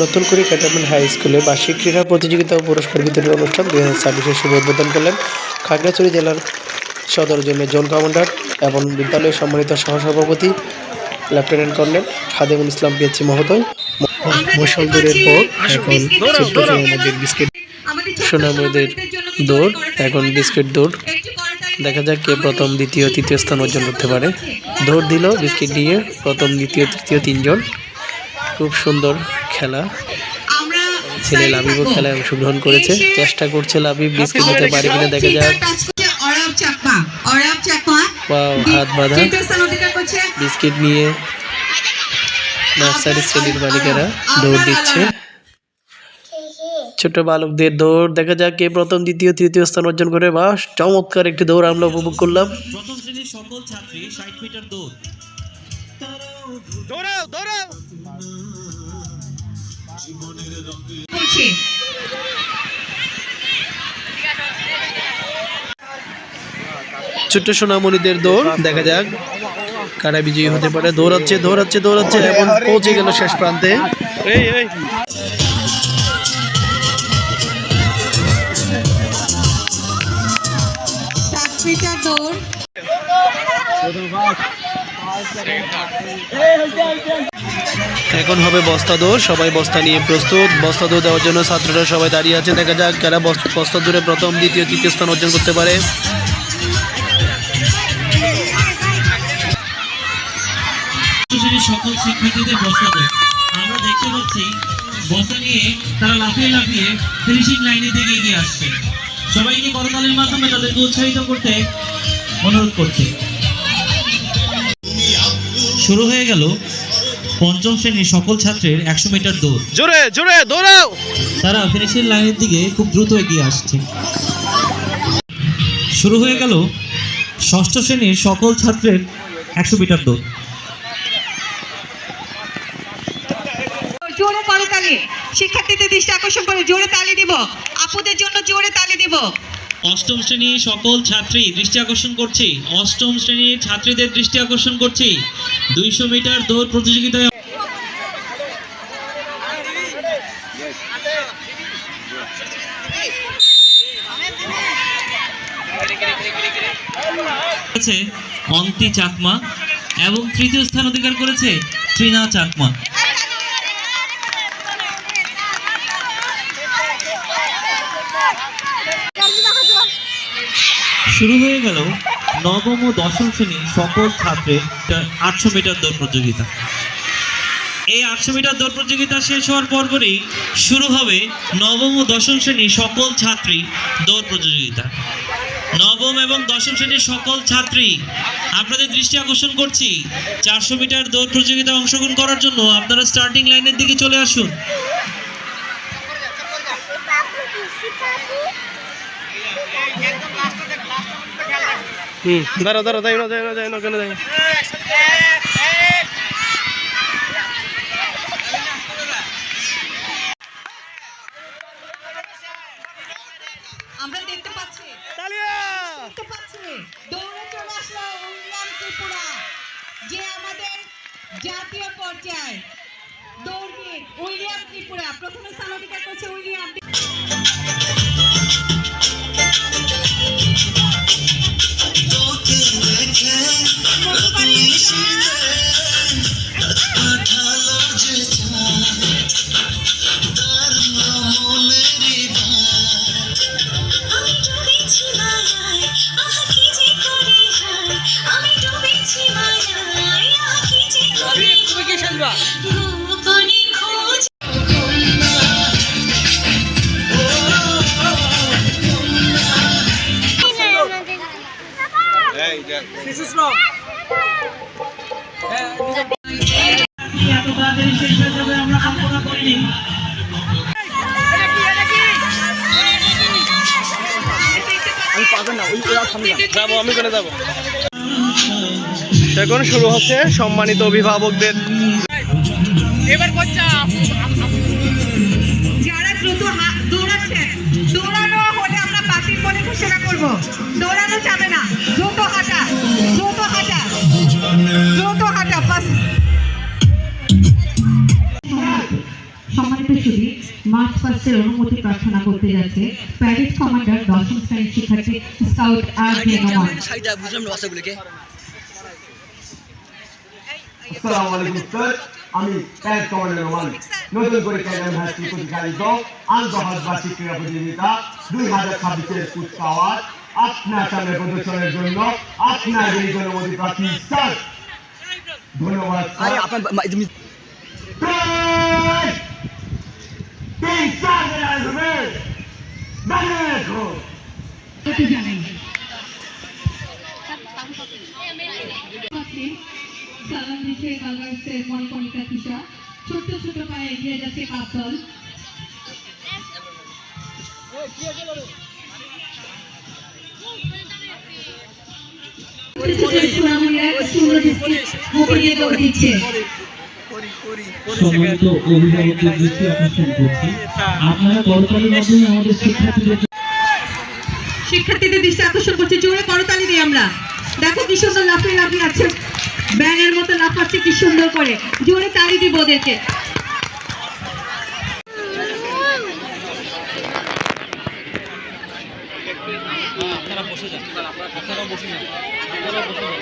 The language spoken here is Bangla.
নতুনকুড়ি ক্যান্টনমেন্ট হাই স্কুলে বার্ষিক ক্রীড়া প্রতিযোগিতা ও পুরস্কার বিতরণ অনুষ্ঠান দুই হাজার ছাব্বিশের শুভ উদ্বোধন করলেন খাগড়াছড়ি জেলার সদর জোনের জোন কমান্ডার এবং বিদ্যালয়ের সম্মানিত সহসভাপতি লেফটেন্যান্ট কর্নেল খাদেমুল ইসলাম পিএচি মহোদয় মশল দৌড়ের পর এখন বিস্কিট, সোনামুদের দৌড়, এখন বিস্কিট দৌড়। দেখা যাক কে প্রথম, দ্বিতীয়, তৃতীয় স্থান অর্জন করতে পারে। দৌড় দিল, বিস্কিট দিয়ে প্রথম, দ্বিতীয়, তৃতীয় তিনজন। খুব সুন্দর খেলা। ছেলে লাবিবও খেলায় অংশগ্রহণ করেছে। চেষ্টা করছে লাবিব বিস্কিট দিতে পারে কিনা দেখা যাক। হাত বাঁধা। বিস্কিট নিয়ে নার্সারি শ্রেণির বালিকারা দৌড় দিচ্ছে। ছোট বালকদের দৌড় দেখা যাক কে প্রথম দ্বিতীয় তৃতীয় স্থান অর্জন করে। বা চমৎকার একটি দৌড় আমরা উপভোগ করলাম। প্রথম শ্রেণির সকল ছাত্রী ষাট মিটার দৌড়। করছে ছোট্ট সোনামণিদের দৌড় দেখা যাক কারা বিজয়ী হতে পারে। দৌড়াচ্ছে দৌড়াচ্ছে দৌড়াচ্ছে এবং পৌঁছে গেল শেষ প্রান্তে। দৌড়। এখন হবে বস্তা দৌড়। সবাই বস্তা নিয়ে প্রস্তুত। বস্তা দৌড় দেওয়ার জন্য ছাত্ররা সবাই দাঁড়িয়ে আছে। দেখা যাক কারা বস- বস্তা দৌড়ে প্রথম, দ্বিতীয়, তৃতীয় স্থান অর্জন করতে পারে। সকল শিক্ষার্থীদের বস্তা দৌড়। আমরা দেখতে পাচ্ছি, বস্তা নিয়ে তারা লাফিয়ে লাফিয়ে ফিনিশিং লাইনের দিকে এগিয়ে আসছে। সবাইকে করতালির মাধ্যমে তাদেরকে উৎসাহিত করতে অনুরোধ করছি। শুরু হয়ে গেল পঞ্চম শ্রেণির সকল ছাত্রের একশো মিটার দৌড়। জোরে জোরে দৌড়াও! তারা ফিনিশিং লাইনের দিকে খুব দ্রুত এগিয়ে আসছে। শুরু হয়ে গেল ষষ্ঠ শ্রেণির সকল ছাত্রের একশো মিটার দৌড়। জোরে করতালি শিক্ষার্থীদের দৃষ্টি আকর্ষণ করে জোরে তালি দিব। আপুদের জন্য জোরে তালি দিব। অষ্টম শ্রেণির সকল ছাত্রী দৃষ্টি আকর্ষণ করছি। অষ্টম শ্রেণির ছাত্রীদের দৃষ্টি আকর্ষণ করছি। দুইশো মিটার দৌড় প্রতিযোগিতায় অন্তি চাকমা এবং তৃতীয় স্থান অধিকার করেছে ট্রিনা চাকমা। শুরু হয়ে গেল নবম ও দশম শ্রেণির সকল ছাত্রের আটশো মিটার দৌড় প্রতিযোগিতা। এই আটশো মিটার দৌড় প্রতিযোগিতা শেষ হওয়ার পরপরই শুরু হবে নবম ও দশম শ্রেণির সকল ছাত্রী দৌড় প্রতিযোগিতা। নবম এবং দশম শ্রেণির সকল ছাত্রী, আপনাদের দৃষ্টি আকর্ষণ করছি, চারশো মিটার দৌড় প্রতিযোগিতায় অংশগ্রহণ করার জন্য আপনারা স্টার্টিং লাইনের দিকে চলে আসুন। হুম দাঁড়াও দাঁড়াও দাঁড়াও দাঁড়াও দাঁড়াও কেন দাঁড়াও? আমরা দেখতে পাচ্ছি। দেখতে পাচ্ছি। দৌড়ে চলে আসলো উইলিয়াম ত্রিপুরা যে আমাদের জাতীয় পর্যায়ে দৌড়বিদ উইলিয়াম ত্রিপুরা। প্রথম স্থান অধিকার করছে উইলিয়াম হয়ে যাবে আমি করে যাব। এখন শুরু হচ্ছে সম্মানিত অভিভাবকদের। যারা দ্রুত দৌড়াচ্ছে দৌড়ানো হলে আমরা বলে ঘোষণা করব। দৌড়ানো মার্চ অনুমতি প্রার্থনা করতে যাচ্ছে। প্যারেড কমান্ডার দশম শ্রেণির শিক্ষার্থী স্কাউট আর জে নোমান আসসালামু আলাইকুম স্যার। আমি প্যারেড কমান্ডার রোমান নতুন করে ক্যারিয়ার ভার্সিটি পরিচালিত আন্তঃবার্ষিক ক্রীড়া প্রতিযোগিতা দুই হাজার ছাব্বিশের কুচকাওয়াজ আপনার সামনে প্রদর্শনের জন্য আপনার এই জনমতি প্রার্থী স্যার। ধন্যবাদ আরে স্যার আপনার মা- তুমি প্রায় দিন আসবে দাঁড়িয়ে রেখো। করতে জানেন। সালাম দিচ্ছে বাংলাদেশের মণিকণিকা কিশা ছোট্ট ছোট পায়ে এগিয়ে যাচ্ছে সোনামণিরা সুন্দর দৌড় দিচ্ছে সম্মানিত অভিভাবকদের দৃষ্টি আকর্ষণ করছি। আপনারা করতালির মাধ্যমে আমাদের শিক্ষার্থীদের শিক্ষার্থীদের দৃষ্টি আকর্ষণ করছে। জোরে করতালি দিই আমরা। দেখো কি সুন্দর লাফিয়ে লাফিয়ে আছে। ব্যাঙের মতো লাফাচ্ছে কি সুন্দর করে। জোরে তালি দিব ওদেরকে। আপনারা বসে যান। আপনারা বসে যান। আপনারা বসে যান।